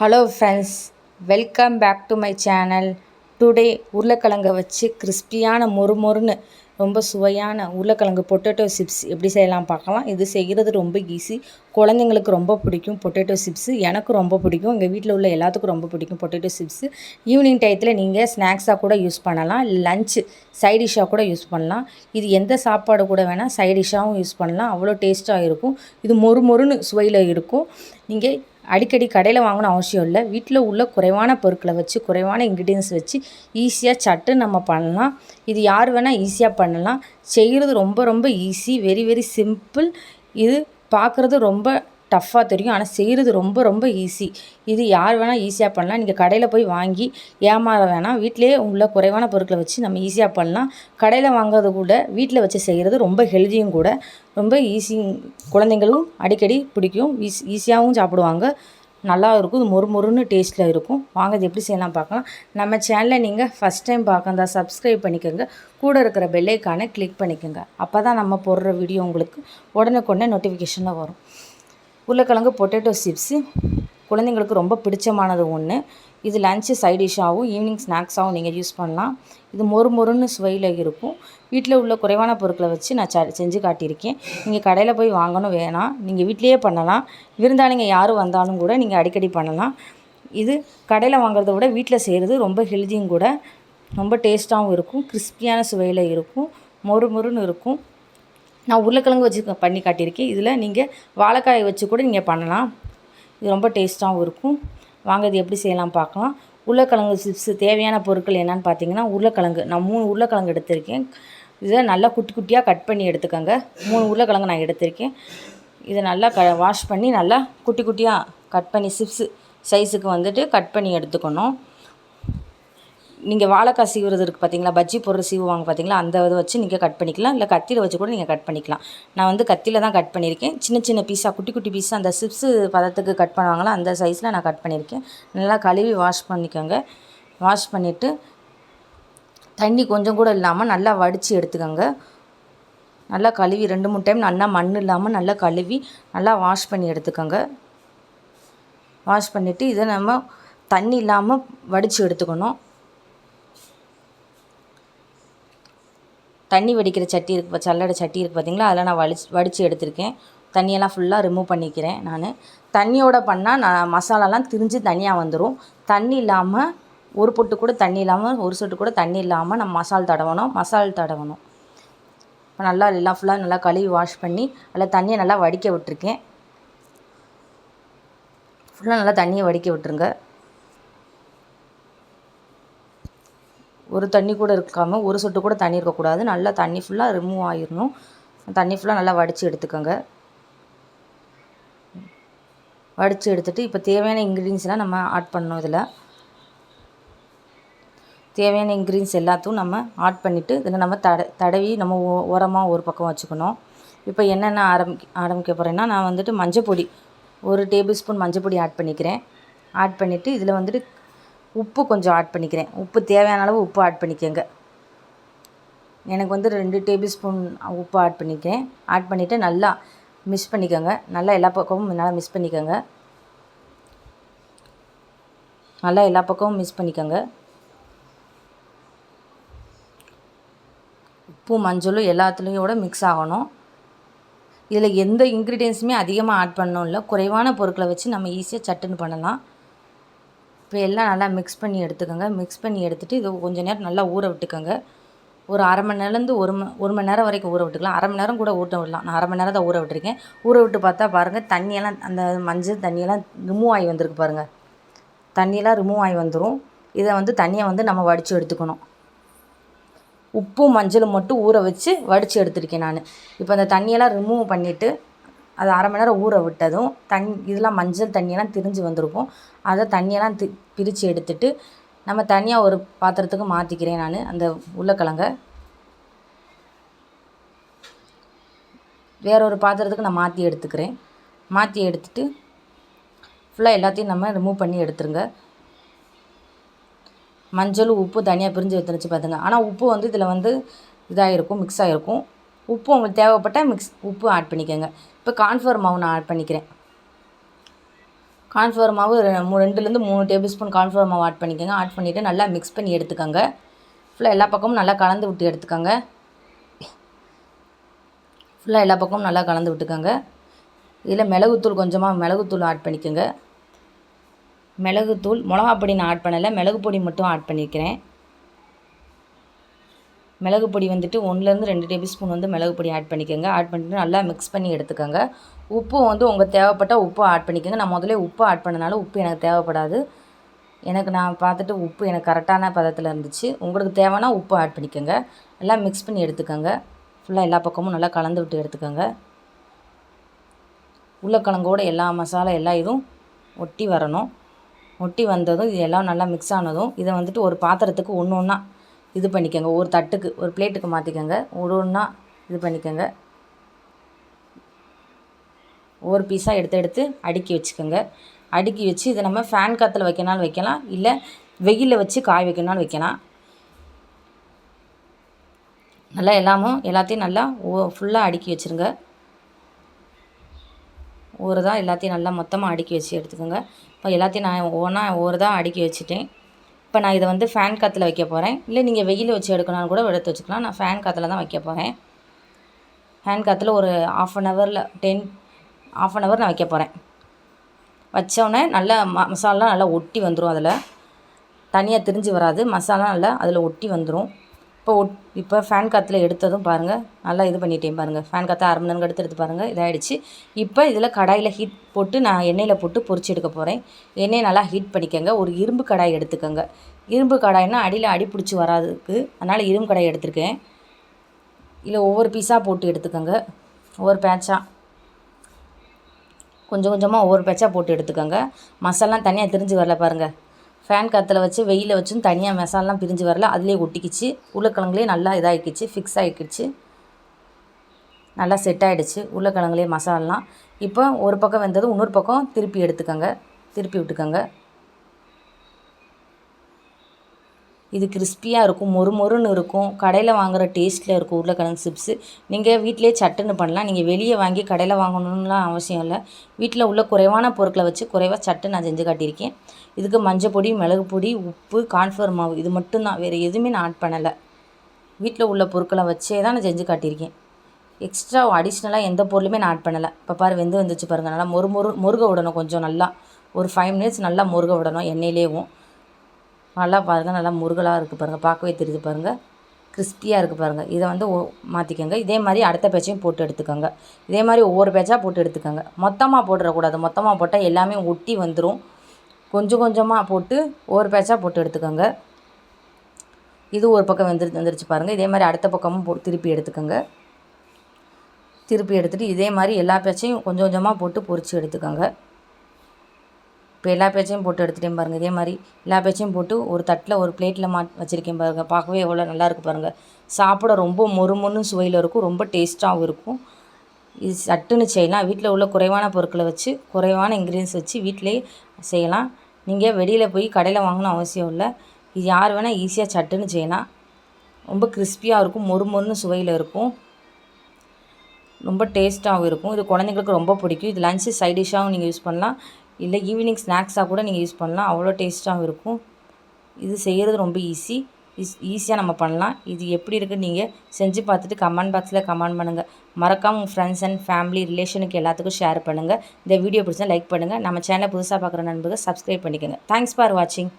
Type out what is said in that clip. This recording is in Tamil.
Hello friends welcome back to my channel today உருளைக்கிழங்கை வச்சு கிறிஸ்பியான மொறுமொறுன்னு ரொம்ப சுவையான உருளைக்கிழங்கு பொட்டேட்டோ சிப்ஸ் எப்படி செய்யலாம் பார்க்கலாம். இது செய்கிறது ரொம்ப ஈஸி குழந்தைங்களுக்கு ரொம்ப பிடிக்கும் பொட்டேட்டோ சிப்ஸு எனக்கு ரொம்ப பிடிக்கும். எங்கள் வீட்டில் உள்ள எல்லாத்துக்கும் ரொம்ப பிடிக்கும் பொட்டேட்டோ சிப்ஸு ஈவினிங் டயத்தில் நீங்கள் ஸ்நாக்ஸாக கூட யூஸ் பண்ணலாம். லஞ்சு சைட் டிஷ்ஷாக கூட யூஸ் பண்ணலாம். இது எந்த சாப்பாடு கூட வேணால் சைட் டிஷ்ஷாகவும் யூஸ் பண்ணலாம். அவ்வளோ டேஸ்ட்டாக இருக்கும். இது மொறு மொறுன்னு சுவையில் இருக்கும். நீங்கள் அடிக்கடி கடையில் வாங்கணும் அவசியம் இல்லை. வீட்டில் உள்ள குறைவான பொருட்களை வச்சு குறைவான இன்க்ரீடியன்ஸ் வச்சு ஈஸியாக சட்டு நம்ம பண்ணலாம். இது யார் வேணால் ஈஸியாக பண்ணலாம். செய்கிறது ரொம்ப ரொம்ப ஈஸி வெரி வெரி சிம்பிள் இது பார்க்குறது ரொம்ப டஃப்பாக தெரியும். ஆனால் செய்கிறது ரொம்ப ரொம்ப ஈஸி. இது யார் வேணால் ஈஸியாக பண்ணலாம். நீங்கள் கடையில் போய் வாங்கி ஏமாற வேணாம். வீட்டிலேயே உள்ள குறைவான பொருட்களை வச்சு நம்ம ஈஸியாக பண்ணலாம். கடையில் வாங்குறது கூட வீட்டில் வச்சு செய்கிறது ரொம்ப ஹெல்தியும் கூட ரொம்ப ஈஸி. குழந்தைங்களும் அடிக்கடி பிடிக்கும். ஈஸ் ஈஸியாகவும் சாப்பிடுவாங்க. நல்லா இருக்கும். இது மொறு மொறுன்னு டேஸ்ட்டில் இருக்கும். வாங்க இது எப்படி செய்யலாம் பார்க்கலாம். நம்ம சேனலை நீங்கள் ஃபஸ்ட் டைம் பார்க்கறதா சப்ஸ்கிரைப் பண்ணிக்கோங்க. கூட இருக்கிற பெல்லைக்கான கிளிக் பண்ணிக்கோங்க. அப்போ தான் நம்ம போடுற வீடியோ உங்களுக்கு உடனுக்குடனே நோட்டிஃபிகேஷனில் வரும். உருளைக்கிழங்கு பொட்டேட்டோ சிப்ஸு குழந்தைங்களுக்கு ரொம்ப பிடிச்சமானது ஒன்று இது லஞ்சு சைட் டிஷ்ஷாகவும் ஈவினிங் ஸ்நாக்ஸாகவும் நீங்கள் யூஸ் பண்ணலாம். இது மொறு மொறுன்னு சுவையில் இருக்கும். வீட்டில் உள்ள குறைவான பொருட்களை வச்சு நான் செஞ்சு காட்டியிருக்கேன். நீங்கள் கடையில் போய் வாங்கணும் வேணாம் நீங்கள் வீட்டிலையே பண்ணலாம். விருந்தாளிங்க யார் வந்தாலும் கூட நீங்கள் அடிக்கடி பண்ணலாம். இது கடையில் வாங்குறத விட வீட்டில் செய்கிறது ரொம்ப ஹெல்தியும் கூட ரொம்ப டேஸ்ட்டாகவும் இருக்கும். கிறிஸ்பியான சுவையில் இருக்கும். மொறு மொறுன்னு இருக்கும். நான் உருளைக்கிழங்கு வச்சு பண்ணி காட்டியிருக்கேன். இதில் நீங்கள் வாழைக்காயை வச்சு கூட நீங்கள் பண்ணலாம். இது ரொம்ப டேஸ்ட்டாகவும் இருக்கும். வாங்க இது எப்படி செய்யலாம் பார்க்கலாம். உருளைக்கிழங்கு சிப்ஸு தேவையான பொருட்கள் என்னென்னு பார்த்தீங்கன்னா உருளைக்கிழங்கு. நான் மூணு உருளைக்கிழங்கு எடுத்திருக்கேன். இதை நல்லா குட்டி குட்டியாக கட் பண்ணி எடுத்துக்கோங்க. மூணு உருளைக்கிழங்கு நான் எடுத்திருக்கேன். இதை நல்லா க வாஷ் பண்ணி நல்லா குட்டி குட்டியாக கட் பண்ணி சிப்ஸு சைஸுக்கு வந்துட்டு கட் பண்ணி எடுத்துக்கணும். நீங்கள் வாழைக்காய் சீவுறது இருக்குது பார்த்தீங்களா பஜ்ஜி பொருள் சீவுவாங்க பார்த்தீங்களா அந்த இதை வச்சு நீங்கள் கட் பண்ணிக்கலாம். இல்லை கத்தியில் வச்சு கூட நீங்கள் கட் பண்ணிக்கலாம். நான் வந்து கத்தியில் தான் கட் பண்ணியிருக்கேன். சின்ன சின்ன பீஸாக குட்டி குட்டி பீஸாக அந்த சிப்ஸு பதத்துக்கு கட் பண்ணுவாங்களா அந்த சைஸில் நான் கட் பண்ணியிருக்கேன். நல்லா கழுவி வாஷ் பண்ணிக்கோங்க. வாஷ் பண்ணிவிட்டு தண்ணி கொஞ்சம் கூட இல்லாமல் நல்லா வடித்து எடுத்துக்கோங்க. நல்லா கழுவி ரெண்டு மூணு டைம் நல்லா மண் இல்லாமல் நல்லா கழுவி நல்லா வாஷ் பண்ணி எடுத்துக்கோங்க. வாஷ் பண்ணிவிட்டு இதை நம்ம தண்ணி இல்லாமல் வடித்து எடுத்துக்கணும். தண்ணி வடிக்கிற சட்டி இருக்கு சல்லடை சட்டி இருக்குது பார்த்தீங்களா அதில் நான் வலிச்சு வடித்து எடுத்திருக்கேன். தண்ணியெல்லாம் ஃபுல்லாக ரிமூவ் பண்ணிக்கிறேன் நான். தண்ணியோட பண்ணால் நான் மசாலாலாம் திரிஞ்சு தனியாக வந்துடும் தண்ணி இல்லாமல் ஒரு பொட்டு கூட தண்ணி இல்லாமல் ஒரு சொட்டு கூட தண்ணி இல்லாமல் நம்ம மசால் தடவணும் மசால் தடவணும். இப்போ நல்லா எல்லாம் ஃபுல்லாக நல்லா கழுவி வாஷ் பண்ணி அதில் தண்ணியை நல்லா வடிக்க விட்டுருக்கேன். ஃபுல்லாக நல்லா தண்ணியை வடிக்க விட்டுருங்க. ஒரு தண்ணி கூட இருக்காமல் ஒரு சொட்டு கூட தண்ணி இருக்கக்கூடாது. நல்லா தண்ணி ஃபுல்லாக ரிமூவ் ஆகிடணும் தண்ணி ஃபுல்லாக நல்லா வடித்து எடுத்துக்கோங்க. வடித்து எடுத்துகிட்டு இப்போ தேவையான இன்க்ரீடியன்ஸ்லாம் நம்ம ஆட் பண்ணணும் இதில். தேவையான இன்க்ரீடியன்ஸ் எல்லாத்தையும் நம்ம ஆட் பண்ணிவிட்டு இதில் நம்ம தட தடவி நம்ம ஓரமாக ஒரு பக்கம் வச்சுக்கணும். இப்போ என்னென்ன ஆரம்பி ஆரம்பிக்க போகிறேன்னா நான் வந்துட்டு மஞ்சள் பொடி ஒரு டேபிள் ஸ்பூன் மஞ்சள் பொடி ஆட் பண்ணிக்கிறேன். ஆட் பண்ணிவிட்டு இதில் வந்துட்டு உப்பு கொஞ்சம் ஆட் பண்ணிக்கிறேன். உப்பு தேவையான அளவு உப்பு ஆட் பண்ணிக்கோங்க. எனக்கு வந்து ரெண்டு டேபிள் ஸ்பூன் உப்பு ஆட் பண்ணிக்கிறேன். ஆட் பண்ணிவிட்டு நல்லா மிக்ஸ் பண்ணிக்கோங்க. நல்லா எல்லா பக்கமும் நல்லா மிக்ஸ் பண்ணிக்கோங்க. நல்லா எல்லா பக்கமும் மிக்ஸ் பண்ணிக்கோங்க. உப்பு மஞ்சளும் எல்லாத்துலேயோட மிக்ஸ் ஆகணும். இதில் எந்த இன்க்ரீடியன்ஸுமே அதிகமாக ஆட் பண்ணணும் இல்லை குறைவான பொருட்களை வச்சு நம்ம ஈஸியாக சட்டுன்னு பண்ணலாம். இப்போ எல்லாம் நல்லா மிக்ஸ் பண்ணி எடுத்துக்கோங்க. மிக்ஸ் பண்ணி எடுத்துகிட்டு இது கொஞ்சம் நேரம் நல்லா ஊற விட்டுக்கோங்க. ஒரு அரை மணி நேரம்லேருந்து ஒரு ம ஒரு மணி நேரம் வரைக்கும் ஊற விட்டுக்கலாம். அரை மணி நேரம் கூட ஊற்ற விடலாம். நான் அரை மணி நேரம் தான் ஊற விட்டுருக்கேன். ஊற விட்டு பார்த்தா பாருங்கள் தண்ணியெல்லாம் அந்த மஞ்சள் தண்ணியெல்லாம் ரிமூவ் ஆகி வந்திருக்கு பாருங்கள் தண்ணியெல்லாம் ரிமூவ் ஆகி வந்துடும் இதை வந்து தண்ணியை வந்து நம்ம வடித்து எடுத்துக்கணும். உப்பும் மஞ்சளும் மட்டும் ஊற வச்சு வடித்து எடுத்துருக்கேன் நான். இப்போ அந்த தண்ணியெல்லாம் ரிமூவ் பண்ணிவிட்டு அது அரை மணி நேரம் ஊற விட்டதும் தண் இதெல்லாம் மஞ்சள் தண்ணியெல்லாம் திரிஞ்சு வந்திருக்கும். அதை தண்ணியெல்லாம் தி பிரித்து எடுத்துட்டு நம்ம தனியாக ஒரு பாத்திரத்துக்கு மாற்றிக்கிறேன் நான். அந்த உருளைக்கிழங்க. வேற ஒரு பாத்திரத்துக்கு நான் மாற்றி எடுத்துக்கிறேன். மாற்றி எடுத்துட்டு ஃபுல்லாக எல்லாத்தையும் நம்ம ரிமூவ் பண்ணி எடுத்துருங்க. மஞ்சளும் உப்பு தனியாக பிரிஞ்சு எடுத்துருச்சு பார்த்துங்க ஆனால் உப்பு வந்து இதில் வந்து இதாக இருக்கும் மிக்ஸ் ஆகிருக்கும் உப்பு உங்களுக்கு தேவைப்பட்டால் மிக்ஸ் உப்பு ஆட் பண்ணிக்கோங்க. இப்போ கான்ஃபர் மாவு நான் ஆட் பண்ணிக்கிறேன். கார்ன்ஃப்ளவர் மாவு ரெண்டுலேருந்து மூணு டேபிள் ஸ்பூன் கார்ன்ஃப்ளவர் மாவு ஆட் பண்ணிக்கோங்க. ஆட் பண்ணிவிட்டு நல்லா மிக்ஸ் பண்ணி எடுத்துக்கோங்க. ஃபுல்லாக எல்லா பக்கமும் நல்லா கலந்து விட்டு எடுத்துக்கோங்க. ஃபுல்லாக எல்லா பக்கமும் நல்லா கலந்து விட்டுக்கோங்க. இதில் மிளகுத்தூள் கொஞ்சமாக மிளகுத்தூள் ஆட் பண்ணிக்கோங்க. மிளகுத்தூள் மிளகா பொடி நான் ஆட் பண்ணலை. மிளகு பொடி மட்டும் ஆட் பண்ணிக்கிறேன். மிளகு பொடி வந்துட்டு ஒன்றுலேருந்து ரெண்டு டேபிள் ஸ்பூன் வந்து மிளகு பொடி ஆட் பண்ணிக்கோங்க. ஆட் பண்ணிட்டு நல்லா மிக்ஸ் பண்ணி எடுத்துக்கோங்க. உப்பும் வந்து உங்கள் தேவைப்பட்டால் உப்பு ஆட் பண்ணிக்கோங்க. நான் முதல்ல உப்பு ஆட் பண்ணனால உப்பு எனக்கு தேவைப்படாது. எனக்கு நான் பார்த்துட்டு உப்பு எனக்கு கரெக்டான பதத்தில் இருந்துச்சு. உங்களுக்கு தேவைன்னா உப்பு ஆட் பண்ணிக்கோங்க. நல்லா மிக்ஸ் பண்ணி எடுத்துக்கோங்க. ஃபுல்லாக எல்லா பக்கமும் நல்லா கலந்து விட்டு எடுத்துக்கோங்க. உருளைக்கிழங்கோட எல்லா மசாலா எல்லா இதுவும் ஒட்டி வரணும். ஒட்டி வந்ததும் இது எல்லாம் நல்லா மிக்ஸ் ஆனதும் இதை வந்துட்டு ஒரு பாத்திரத்துக்கு ஒன்று ஒன்றா இது பண்ணிக்கோங்க. ஒரு தட்டுக்கு ஒரு பிளேட்டுக்கு மாற்றிக்கோங்க ஒரு ஒன்றா இது பண்ணிக்கோங்க. ஒவ்வொரு பீஸாக எடுத்து எடுத்து அடுக்கி வச்சுக்கோங்க. அடுக்கி வச்சு இதை நம்ம ஃபேன் காற்றுல வைக்கனாலும் வைக்கலாம். இல்லை வெயிலில் வச்சு காய வைக்கணும்னாலும் வைக்கலாம். நல்லா எல்லாமும் எல்லாத்தையும் நல்லா ஓ ஃபுல்லாக அடுக்கி வச்சுருங்க. ஒரு தான் எல்லாத்தையும் நல்லா மொத்தமாக அடுக்கி வச்சு எடுத்துக்கோங்க. இப்போ எல்லாத்தையும் நான் ஒவ்வொன்றா ஒரு தான் அடுக்கி வச்சுட்டேன். இப்போ நான் இதை வந்து ஃபேன் காற்றுல வைக்க போகிறேன் இல்லை நீங்கள் வெயில் வச்சு எடுக்கணும்னு கூட எடுத்து வச்சுக்கலாம். நான் ஃபேன் காற்றுல தான் வைக்க போகிறேன் ஃபேன் காற்றுல ஒரு ஆஃப் அன் ஹவரில் டென் ஆஃப் அன் ஹவர் நான் வைக்க போகிறேன் வச்சோடனே நல்லா ம மசாலா நல்லா ஒட்டி வந்துடும் அதில். தனியாக திரிஞ்சு வராது. மசாலா நல்லா அதில் ஒட்டி வந்துடும் இப்போ இப்போ ஃபேன் காற்றுல எடுத்ததும் பாருங்கள் நல்லா இது பண்ணிட்டேன் பாருங்கள் ஃபேன் காற்று அரை மணி நேரம் எடுத்து எடுத்து பாருங்கள் இதாகிடுச்சு இப்போ இதில் கடாயில் ஹீட் போட்டு நான் எண்ணெயில் போட்டு பொறிச்சு எடுக்க போகிறேன் எண்ணெயை நல்லா ஹீட் பண்ணிக்கோங்க. ஒரு இரும்பு கடாய் எடுத்துக்கோங்க. இரும்பு கடாய்னா அடியில் அடி பிடிச்சி வராதுக்கு அதனால் இரும்பு கடாய் எடுத்திருக்கேன். இல்லை ஒவ்வொரு பீஸாக போட்டு எடுத்துக்கோங்க. ஒவ்வொரு பேட்சாக கொஞ்சம் கொஞ்சமாக ஒவ்வொரு பேட்சாக போட்டு எடுத்துக்கோங்க. மசாலாம் தனியாக திரிஞ்சு வரல பாருங்கள் ஃபேன் காற்றுல வச்சு வெயிலில் வச்சும் தனியாக மசாலாம் பிரிஞ்சு வரல. அதுலேயே ஒட்டிக்கிச்சு. உருளைக்கிழங்குலேயே நல்லா இதாகிக்கிச்சு. ஃபிக்ஸ் ஆகிக்கிச்சு. நல்லா செட் ஆகிடுச்சு உருளைக்கிழங்குலே மசாலாம் இப்போ ஒரு பக்கம் வெந்தது இன்னொரு பக்கம் திருப்பி எடுத்துக்கோங்க. திருப்பி விட்டுக்கோங்க. இது கிறிஸ்பியாக இருக்கும் மொறு மொறுன்னு இருக்கும். கடையில் வாங்குகிற டேஸ்ட்டில் இருக்கும் உருளைக்கிழங்கு சிப்ஸு நீங்கள் வீட்டிலே சட்டுன்னு பண்ணலாம். நீங்கள் வெளியே வாங்கி கடையில் வாங்கணும்லாம் அவசியம் இல்லை. வீட்டில் உள்ள குறைவான பொருட்களை வச்சு குறைவாக சட்டு நான் செஞ்சு காட்டியிருக்கேன். இதுக்கு மஞ்சள் பொடி மிளகு பொடி உப்பு கான்ஃபர் மாவு இது மட்டும்தான். வேறு எதுவுமே நான் ஆட் பண்ணலை. வீட்டில் உள்ள பொருட்களை வச்சே தான் நான் செஞ்சு காட்டியிருக்கேன். எக்ஸ்ட்ரா அடிஷ்னலாக எந்த பொருளுமே நான் ஆட் பண்ணலை. இப்போ பாரு வெந்து வந்துச்சு பாருங்கள் நல்லா மொறு மொறு முருக விடணும் கொஞ்சம் நல்லா. ஒரு ஃபைவ் மினிட்ஸ் நல்லா முருக விடணும் எண்ணெயிலேயும் நல்லா பாருங்கள் நல்லா முருகலாக இருக்குது பாருங்கள் பார்க்கவே தெரியுது பாருங்கள் கிறிஸ்பியாக இருக்குது பாருங்கள் இதை வந்து மாற்றிக்கோங்க இதே மாதிரி அடுத்த பேச்சையும் போட்டு எடுத்துக்கோங்க. இதே மாதிரி ஒவ்வொரு பேட்சாக போட்டு எடுத்துக்கோங்க. மொத்தமாக போட்டுறக்கூடாது. மொத்தமாக போட்டால் எல்லாமே ஒட்டி வந்துடும் கொஞ்சம் கொஞ்சமாக போட்டு ஒவ்வொரு பேட்சாக போட்டு எடுத்துக்கோங்க. இது ஒரு பக்கம் வந்துரு வந்துருச்சு பாருங்கள் இதே மாதிரி அடுத்த பக்கமும் போ திருப்பி எடுத்துக்கோங்க. திருப்பி எடுத்துகிட்டு இதே மாதிரி எல்லா பேச்சையும் கொஞ்சம் கொஞ்சமாக போட்டு பொரித்து எடுத்துக்கோங்க. இப்போ எல்லா பேச்சையும் போட்டு எடுத்துகிட்டேன் பாருங்கள் இதே மாதிரி எல்லா பேச்சையும் போட்டு ஒரு தட்டில் ஒரு பிளேட்டில் மா வச்சுருக்கேன் பாருங்கள் பார்க்கவே எவ்வளோ நல்லா பாருங்கள் சாப்பிட ரொம்ப மொறுமொன்னு சுவையில் இருக்கும். ரொம்ப டேஸ்ட்டாகவும் இருக்கும். இது சட்டுன்னு செய்யலாம். வீட்டில் உள்ள குறைவான பொருட்களை வச்சு குறைவான இன்க்ரீடியன்ஸ் வச்சு வீட்டிலேயே செய்யலாம். நீங்கள் வெளியில் போய் கடையில் வாங்கணும் அவசியம் இல்லை. இது யார் வேணால் ஈஸியாக சட்டுன்னு செய்யலாம். ரொம்ப கிறிஸ்பியாக இருக்கும். மொறுமொன்னு சுவையில் இருக்கும். ரொம்ப டேஸ்ட்டாகவும் இருக்கும். இது குழந்தைங்களுக்கு ரொம்ப பிடிக்கும். இது லஞ்சு சைட் டிஷ்ஷாகவும் நீங்கள் யூஸ் பண்ணலாம். இல்லை ஈவினிங் ஸ்நாக்ஸாக கூட நீங்கள் யூஸ் பண்ணலாம். அவ்வளோ டேஸ்ட்டாகவும் இருக்கும். இது செய்கிறது ரொம்ப ஈஸி ஈஸ் ஈஸியாக நம்ம பண்ணலாம். இது எப்படி இருக்குன்னு நீங்கள் செஞ்சு பார்த்துட்டு கமெண்ட் பாக்ஸில் கமெண்ட் பண்ணுங்கள் மறக்காம உங்கள் ஃப்ரெண்ட்ஸ் அண்ட் ஃபேமிலி ரிலேஷனுக்கு எல்லாத்துக்கும் ஷேர் பண்ணுங்கள் இந்த வீடியோ பிடிச்சா லைக் பண்ணுங்கள் நம்ம சேனலை புதுசாக பார்க்குற நண்பர்கள் சப்ஸ்கிரைப் பண்ணிக்கோங்க. தேங்க்ஸ் ஃபார் வாட்சிங்